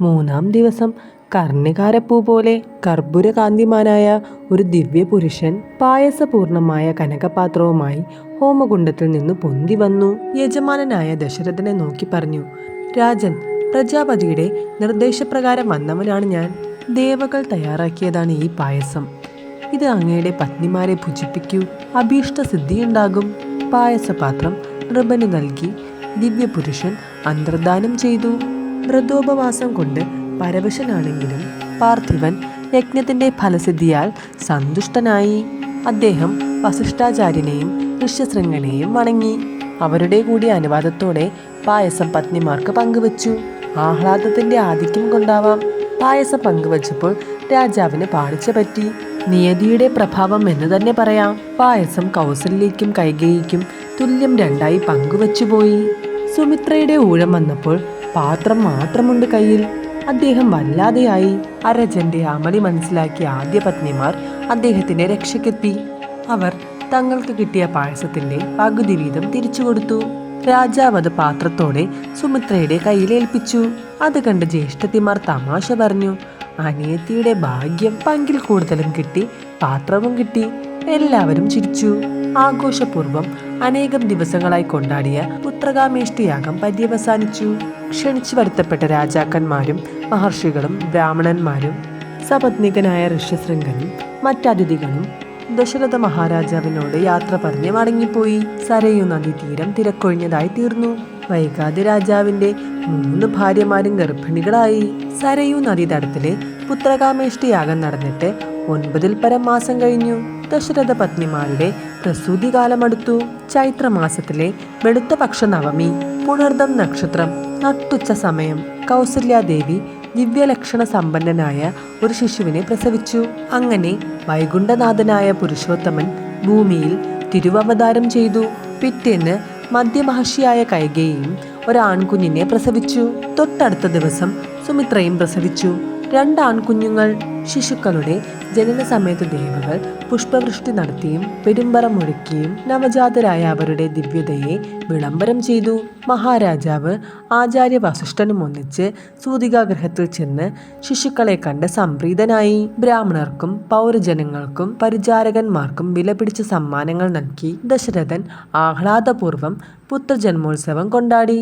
മൂന്നാം ദിവസം കർണികാരപ്പൂ പോലെ കർപ്പൂരകാന്തിമാനായ ഒരു ദിവ്യപുരുഷൻ പായസപൂർണമായ കനകപാത്രവുമായി ഹോമകുണ്ടത്തിൽ നിന്ന് പൊന്തി വന്നു. യജമാനനായ ദശരഥനെ നോക്കി പറഞ്ഞു രാജൻ പ്രജാപതിയുടെ നിർദ്ദേശപ്രകാരം വന്നവനാണ് ഞാൻ. ദേവകൾ തയ്യാറാക്കിയതാണ് ഈ പായസം. ഇത് അങ്ങയുടെ പത്നിമാരെ ഭുജിപ്പിക്കൂ. അഭീഷ്ട സിദ്ധിയുണ്ടാകും പായസപാത്രം നൃപന് നൽകി ദിവ്യപുരുഷൻ അന്തർദാനം ചെയ്തു. വ്രതോപവാസം കൊണ്ട് പരവശനാണെങ്കിലും പാർത്ഥിവൻ യജ്ഞത്തിന്റെ ഫലസിദ്ധിയാൽ സന്തുഷ്ടനായി. അദ്ദേഹം വസിഷ്ഠാചാര്യനെയും ഋഷ്യശൃംഗനെയും വണങ്ങി. അവരുടെ കൂടി അനുവാദത്തോടെ പായസം പത്നിമാർക്ക് പങ്കുവച്ചു. ആഹ്ലാദത്തിന്റെ ആധിക്യം കൊണ്ടാവാം. പായസം പങ്കുവച്ചപ്പോൾ രാജാവിന് പാളിച്ച പറ്റി. നിയതിയുടെ പ്രഭാവം എന്ന് തന്നെ പറയാം. പായസം കൗസല്യയ്ക്കും കൈകേയിക്കും തുല്യം രണ്ടായി പങ്കുവച്ചുപോയി. സുമിത്രയുടെ ഊഴം വന്നപ്പോൾ പാത്രം മാത്രമുണ്ട് കയ്യിൽ. അദ്ദേഹം വല്ലാതെയായി. അരജന്റെ അമളി മനസ്സിലാക്കിയ ആദ്യ പത്നിമാർ അദ്ദേഹത്തിന്റെ രക്ഷയ്ക്കെത്തി. അവർ തങ്ങൾക്ക് കിട്ടിയ പായസത്തിന്റെ പകുതി വീതം തിരിച്ചു കൊടുത്തു. രാജാവ് അത് പാത്രത്തോടെ സുമിത്രയുടെ കയ്യിലേൽപ്പിച്ചു അത് കണ്ട് ജ്യേഷ്ഠത്തിമാർ തമാശ പറഞ്ഞു. അനിയത്തിയുടെ ഭാഗ്യം പങ്കിൽ കൂടുതലും കിട്ടി പാത്രവും കിട്ടി. എല്ലാവരും ചിരിച്ചു. ആഘോഷപൂർവം അനേകം ദിവസങ്ങളായി കൊണ്ടാടിയ പുത്രകാമേഷ്ടിയാഗം പര്യവസാനിച്ചു. ക്ഷണിച്ചു വരുത്തപ്പെട്ട രാജാക്കന്മാരും മഹർഷികളും ബ്രാഹ്മണന്മാരും സപത്നികനായ ഋഷ്യശൃംഗനും മറ്റതിഥികളും ദശരഥ മഹാരാജാവിനോട് യാത്ര പറഞ്ഞ് മടങ്ങിപ്പോയി. സരയു നദീതീരം തിരക്കൊഴിഞ്ഞതായി തീർന്നു. വൈകാതെ രാജാവിന്റെ മൂന്ന് ഭാര്യമാരും ഗർഭിണികളായി. സരയു നദീതടത്തിലെ പുത്രകാമേഷ്ടിയാഗം നടന്നിട്ട് ഒൻപതിൽ പരം മാസം കഴിഞ്ഞു. ദശരഥ പത്നിമാരുടെ പ്രസൂതി കാലമടുത്തു ചൈത്രമാസത്തിലെ വെളുത്ത പക്ഷ നവമി പുണർദം നക്ഷത്രം നട്ടുച്ച സമയം കൗസല്യാദേവി ദിവ്യലക്ഷണ സമ്പന്നനായ ഒരു ശിശുവിനെ പ്രസവിച്ചു. അങ്ങനെ വൈകുണ്ഠനാഥനായ പുരുഷോത്തമൻ ഭൂമിയിൽ തിരുവവതാരം ചെയ്തു. പിറ്റേന്ന് മധ്യമഹർഷിയായ കൈകയും ഒരാൺകുഞ്ഞിനെ പ്രസവിച്ചു. തൊട്ടടുത്ത ദിവസം സുമിത്രയും പ്രസവിച്ചു. രണ്ട് ആൺകുഞ്ഞുങ്ങൾ ശിശുക്കളുടെ ജനന സമയത്ത് ദേവകൾ പുഷ്പവൃഷ്ടി നടത്തിയും പെരുമ്പറ മുഴക്കിയും നവജാതരായ അവരുടെ ദിവ്യതയെ വിളംബരം ചെയ്തു. മഹാരാജാവ് ആചാര്യ വസിഷ്ഠനും ഒന്നിച്ച് സൂതികാഗ്രഹത്തിൽ ചെന്ന് ശിശുക്കളെ കണ്ട് സംപ്രീതനായി. ബ്രാഹ്മണർക്കും പൗരജനങ്ങൾക്കും പരിചാരകന്മാർക്കും വിലപിടിച്ച സമ്മാനങ്ങൾ നൽകി ദശരഥൻ ആഹ്ലാദപൂർവം പുത്രജന്മോത്സവം കൊണ്ടാടി.